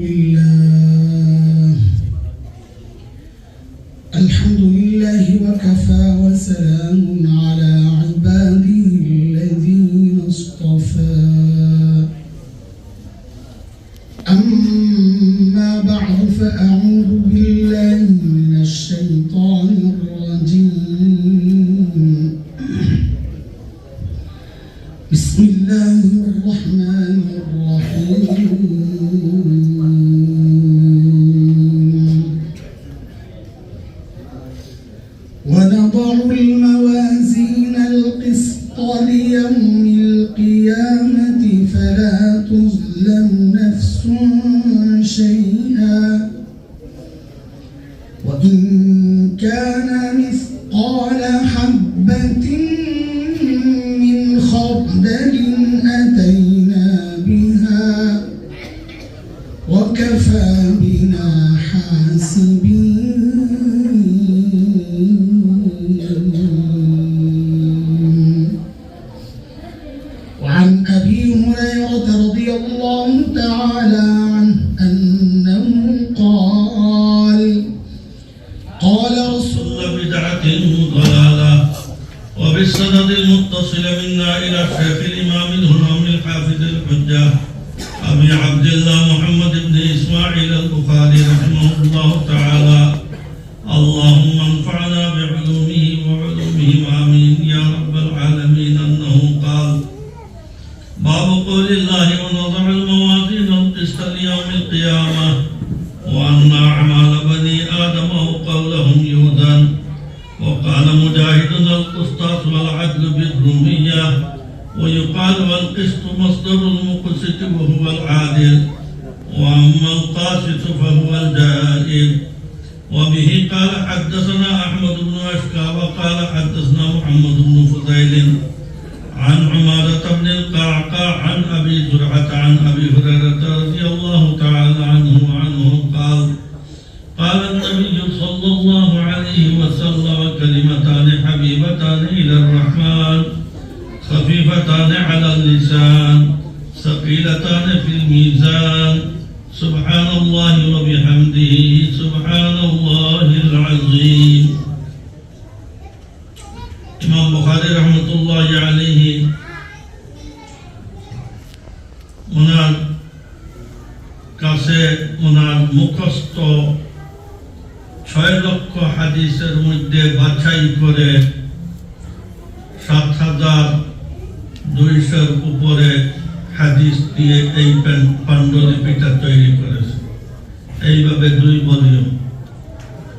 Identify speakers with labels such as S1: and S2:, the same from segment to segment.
S1: You. Hmm. وبالسند المتصل منا إلى الشيخ الإمام الهرام الحافظ الحجة أبي عبد الله محمد بن إسماعيل البخاري رحمه الله تعالى اللهم انفعنا بعلومه وعلومهم آمين يا رب العالمين أنه قال باب قول الله ونضع الموازين القسط ليوم القيامة والعدل بالرومية ويقال والقسط مصدر المقسط وهو العادل وأما القاسط فهو الجائر وبه قال حدثنا أحمد بن أشكى وقال حدثنا محمد بن فضيل عن عمارة بن القعقاع عن أبي زرعة عن أبي هريرة الرحمن خفيفتان على اللسان ثقيلتان في الميزان سبحان الله وبحمده سبحان الله العظيم ইমাম বুখারী রহমতুল্লাহ আলাইহি ওনার কাছে ওনার মুখস্থ ছয় লক্ষ হাদিসের মধ্যে বাছাই করে সাত হাজার দুইশোর উপরে হাদিস দিয়ে এই পাণ্ডুলিপিটা তৈরি করেছে। এইভাবে দুই ভলিউম।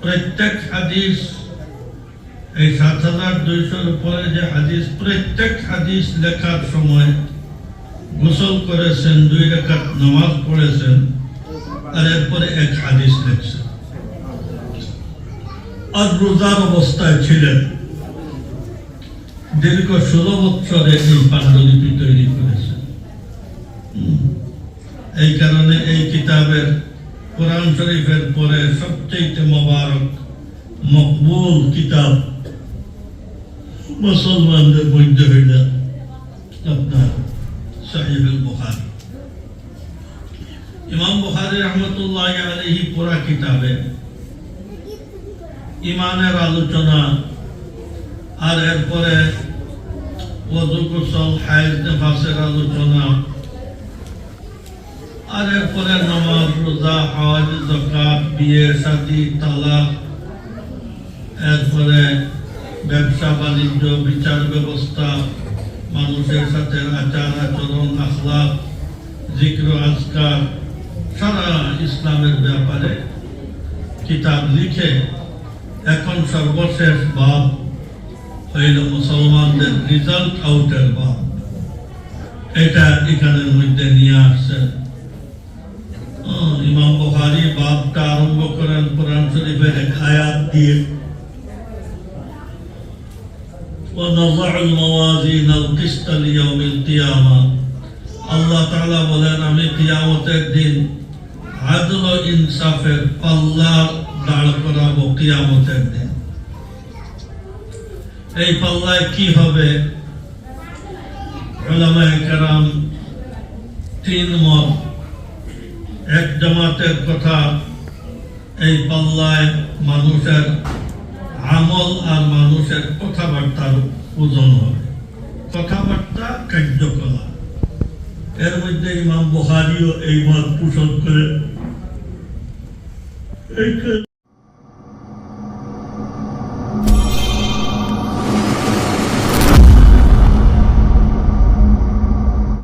S1: প্রত্যেক হাদিস, এই সাত হাজার দুইশোর উপরে যে হাদিস, প্রত্যেক হাদিস লেখার সময় গোসল করেছেন, দুই রেখাত নামাজ পড়েছেন, আর এরপরে এক হাদিস লেখছেন। আর রোজার অবস্থায় ছিলেন। দীর্ঘ ষোলো বছরে এই পাণ্ডুলিপি তৈরি করেছেন হুম। এই কারণে এই কিতাবের কোরআন শরীফের পরে সবচেয়ে মোবারক, মকবুল কিতাব মুসলমানদের মধ্যে হইল আপনার সাহিব বুখারি ইমাম বুখারি রহমতুল্লাহ আলহি পুরা কিতাবে ইমানের আলোচনা আর এরপরে আর এরপরে নামাজ, রোজা বিয়ে এরপরে ব্যবসা, বাণিজ্য, বিচার ব্যবস্থা, মানুষের সাথে আচার আচরণ আখলাক জিক্র, আজকার, সারা ইসলামের ব্যাপারে কিতাব লিখে এখন সর্বশেষ ভাব। হইল মুসলমানদের রিজাল্ট আউটের ভাব এটা এখানের মধ্যে নিয়ে আসছে আহ, ইমাম বুখারী বাবটা আরম্ভ করেন কোরআন শরীফের এক আয়াত দিয়ে ونضع الموازين القسط ليوم القيامة আল্লাহ তাআলা বলেন আমি কিয়ামতের দিন আদল ও ইনসাফের পাল্লা দাঁড় করাবো কিয়ামতের দিন এই পাল্লায় কি হবে? তিন মত। এক জামাতের কথা, এই পাল্লায় মানুষের আমল আর মানুষের কথাবার্তার ওজন হবে। কথাবার্তা কার্যকলাপ। এর মধ্যে ইমাম এই মত পোষণ করে।